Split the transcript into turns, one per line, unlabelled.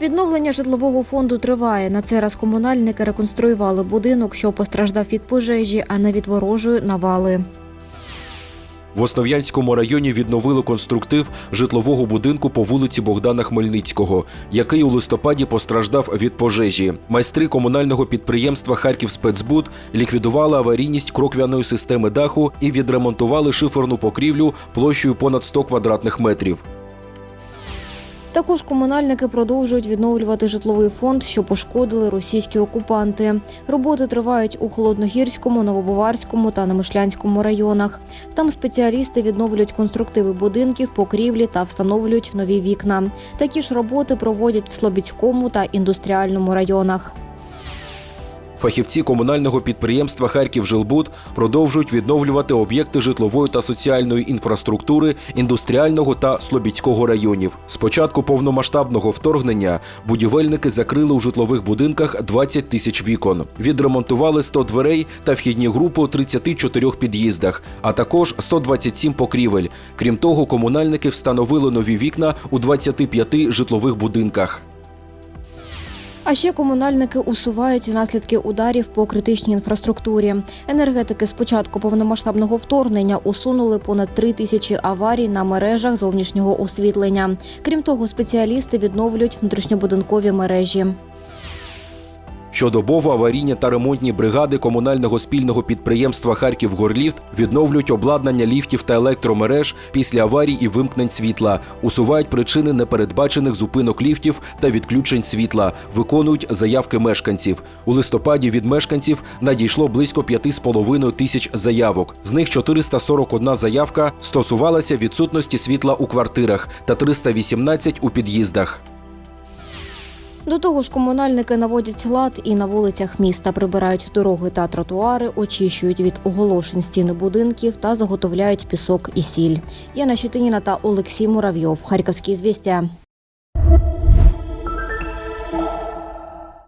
Відновлення житлового фонду триває. На цей раз комунальники реконструювали будинок, що постраждав від пожежі, а не від ворожої навали.
В Основ'янському районі відновили конструктив житлового будинку по вулиці Богдана Хмельницького, який у листопаді постраждав від пожежі. Майстри комунального підприємства Харків Спецбуд ліквідували аварійність кроквяної системи даху і відремонтували шиферну покрівлю площею понад 100 квадратних метрів.
Також комунальники продовжують відновлювати житловий фонд, що пошкодили російські окупанти. Роботи тривають у Холодногірському, новобоварському та Немишлянському районах. Там спеціалісти відновлюють конструктиви будинків, покрівлі та встановлюють нові вікна. Такі ж роботи проводять в Слобідському та індустріальному районах.
Фахівці комунального підприємства Харківжилбуд продовжують відновлювати об'єкти житлової та соціальної інфраструктури індустріального та Слобідського районів. З початку повномасштабного вторгнення будівельники закрили у житлових будинках 20 тисяч вікон, відремонтували 100 дверей та вхідні групи у 34 під'їздах, а також 127 покрівель. Крім того, комунальники встановили нові вікна у 25 житлових будинках.
А ще комунальники усувають наслідки ударів по критичній інфраструктурі. Енергетики з початку повномасштабного вторгнення усунули понад три тисячі аварій на мережах зовнішнього освітлення. Крім того, спеціалісти відновлюють внутрішньобудинкові мережі.
Щодобово аварійні та ремонтні бригади комунального спільного підприємства Харківгорліфт відновлюють обладнання ліфтів та електромереж після аварій і вимкнень світла, усувають причини непередбачених зупинок ліфтів та відключень світла, виконують заявки мешканців. У листопаді від мешканців надійшло близько 5,5 тисяч заявок. З них 441 заявка стосувалася відсутності світла у квартирах та 318 у під'їздах.
До того ж, комунальники наводять лад і на вулицях міста прибирають дороги та тротуари, очищують від оголошень стіни будинків та заготовляють пісок і сіль. Яна Щетиніна та Олексій Муравйов. Харківські звістя.